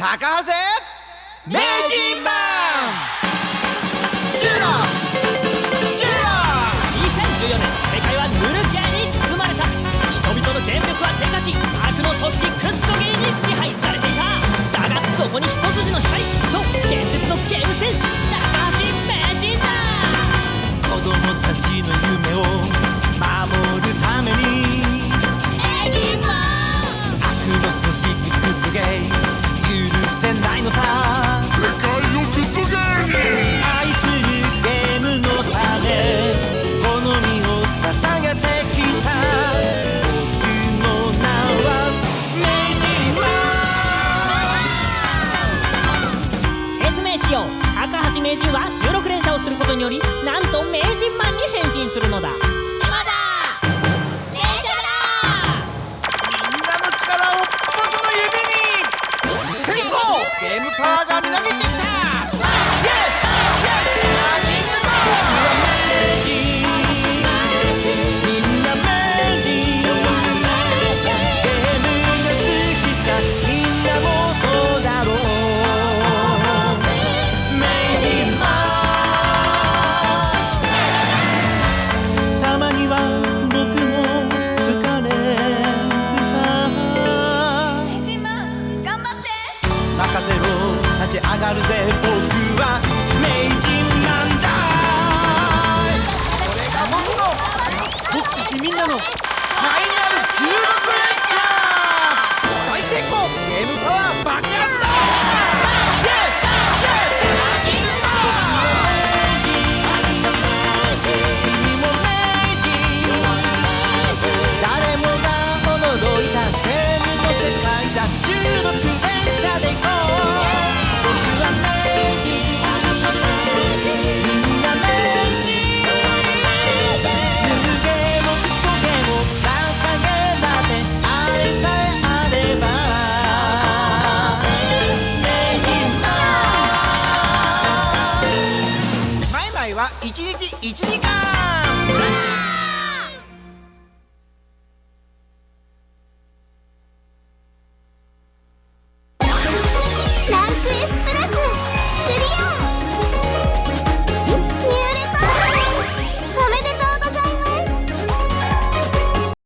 高橋名人マンジュロジュ2014年世界はヌルギャに包まれた。人々の全力は低下し悪の組織クッソゲーに支配されていた。だがそこに一筋の光そう伝説のゲーム戦士高橋名人は16連射をすることによりなんと名人マンに変身するのだ。立ち上がるぜ僕は名人なんだ。これが僕の僕たちみんなの回は1日1時間。